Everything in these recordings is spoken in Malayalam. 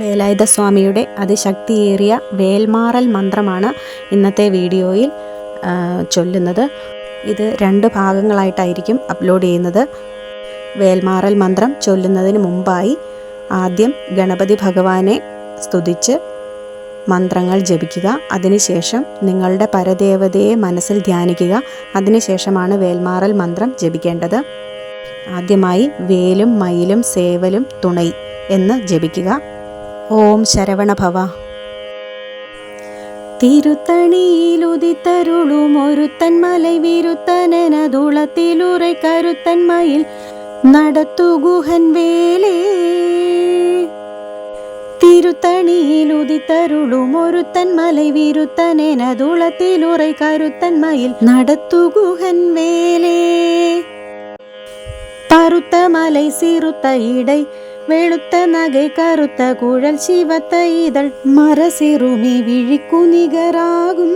വേലായുധ സ്വാമിയുടെ അതിശക്തിയേറിയ വേൽമാറൽ മന്ത്രമാണ് ഇന്നത്തെ വീഡിയോയിൽ ചൊല്ലുന്നത്. ഇത് രണ്ട് ഭാഗങ്ങളായിട്ടായിരിക്കും അപ്ലോഡ് ചെയ്യുന്നത്. വേൽമാറൽ മന്ത്രം ചൊല്ലുന്നതിന് മുമ്പായി ആദ്യം ഗണപതി ഭഗവാനെ സ്തുതിച്ച് മന്ത്രങ്ങൾ ജപിക്കുക അതിനുശേഷം നിങ്ങളുടെ പരദേവതയെ മനസ്സിൽ ധ്യാനിക്കുക അതിനുശേഷമാണ് വേൽമാറൽ മന്ത്രം ജപിക്കേണ്ടത്. ആദ്യമായി വേലും മയിലും സേവലും തുണൈ എന്ന് ജപിക്കുക. ഓം ശരവണഭവ തിരുത്തണിയിലുതിത്തരുളും ഒരുത്തൻ മലൈ വിരുത്തനതുളത്തിലുറൈ കരുത്തൻ മയിൽ നടത്തുകുഹൻ വേലേ. തിരുത്തണിയിലുതിത്തരുളും ഒരുത്തൻ മലൈ മയിൽ നടത്തുകുഹൻ വേലേ. കറുത്ത മലൈ സിറുത്ത ഇടൈ വെളുത്ത നഗൈ കറുത്ത കുഴൽ ശിവത്ത ഇതൾ മറസിറുമി വിഴിക്കു നികരാകും.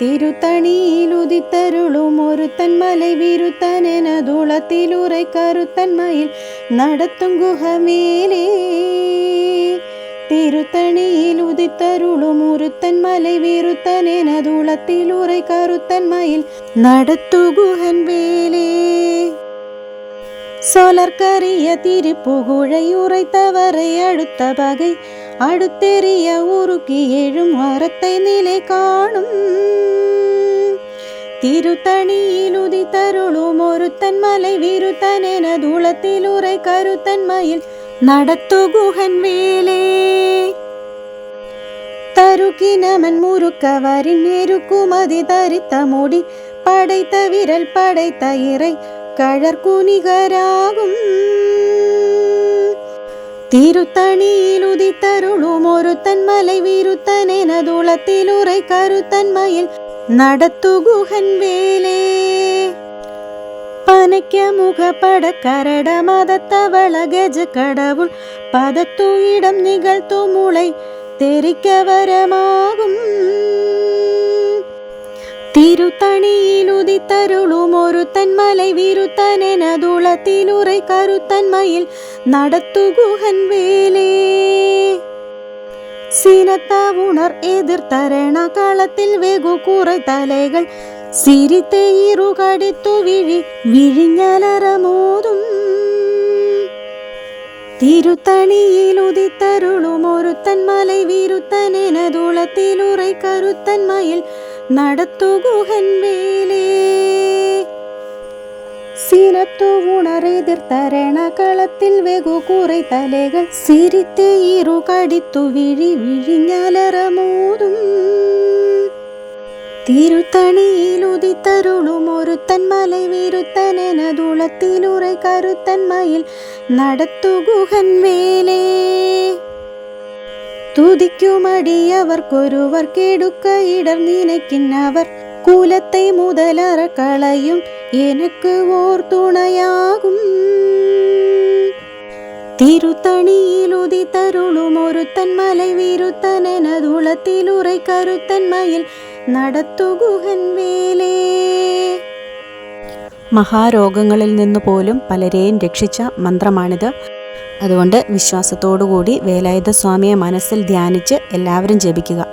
തിരുത്തണിയിലുതിത്തരുളും ഒരുത്തൻ മല വിരുത്തനെനതുളത്തിലുറൈ കറുത്തന്മയിൽ നടത്തും ഗുഹമേലേ திருத்தணியில் உதித்தருளும் ஒருத்தன் மலை வீருத்தன் எனதுளத்தில் உரை கருத்தன் மயில் நடத்துகுகன் வேலே. சொலர்கரிய திருப்புகுழை உரைத்தவரை அடுத்த பகை அடுத்தெறிய உருக்கி எழும் வரத்தை நிலை காணும். திருத்தணியில் உதித்தருளும் ஒருத்தன் மலை வீருத்தன் என தூளத்தில் உரை கருத்தன் மயில் നടത്തു ഗുഹൻ വേലേ തരുകിനമൻ മുറുക്കവരിൻ എരുക്കുമതി തരിത്ത മുടി പടൈത്ത വിരൽ പടൈത്ത ഇറൈ കഴർക്കുനികരാകും തിരുത്തണിയിലുദിത്തരുളും ഒരുത്തൻ മലൈ വിരുത്തനെനതുളത്തിലുറൈ കരുത്തൻ മയിൽ നടത്തു ഗുഹൻ വേലേ പനയ്ക്ക മുഖപട കരട മതത്തവള ഗജ കടവുൾ പദത്തു ഇടം നികഴ്ത്തു മുളൈ തെറിക്കവരമാകും തിരുത്തണിയിലുതിത്തരുളും ഒരുത്തൻ മലൈ വിരുത്തനെനതുളത്തിലുറൈ കരുത്തന്മയിൽ നടത്തു ഗുഹൻ വേലേ. സിനത്ത ഉണർ എതിർത്തരണ കളത്തിൽ വെകു കുറെ തലകൾ സിരിത്തെ ഇറുകടിത്തു വിഴി വിഴിഞ്ഞലറമോതും തിരുത്തണിയിലുദിത്തരുളും ഒരുത്തൻ മലൈ വിരുത്തനെനതുളത്തിലുറൈ കരുത്തൻ മയിൽ നടത്തു ഗുഹൻ വേലേ സീനത്തു ഉണറെതിർത്തരണ കളത്തിൽ വെകു കുറെ തലകൾ. സിരിത്തെ വിഴി വിഴിഞ്ഞലറമോതും തിരുത്തണിയിലുദിത്തരുളും ഒരുത്തൻ മലൈ വിരുത്തനെനതുളത്തിലുറൈ കരുത്തൻ മയിൽ നടത്തു ഗുഹൻ വേലേ തുതിക്കുമടിയവർക്കൊരുവർ കെടുക്ക ഇടർ നിനക്കിന്നവർ കുലത്തെ മുതലറ കളയും എനക്ക് ഓർ തുണയാകും തിരുത്തണിയിലുദിത്തരുളും ഒരുത്തൻ മലൈ വിരുത്തനെനതുളത്തിലുറൈ കരുത്തൻ മയിൽ നടത്തു ഗുഹൻ വേലേ. മഹാരോഗങ്ങളിൽ നിന്ന് പോലും പലരെയും രക്ഷിച്ച മന്ത്രമാണിത്. അതുകൊണ്ട് വിശ്വാസത്തോടുകൂടി വേലായുധ സ്വാമിയെ മനസ്സിൽ ധ്യാനിച്ച് എല്ലാവരും ജപിക്കുക.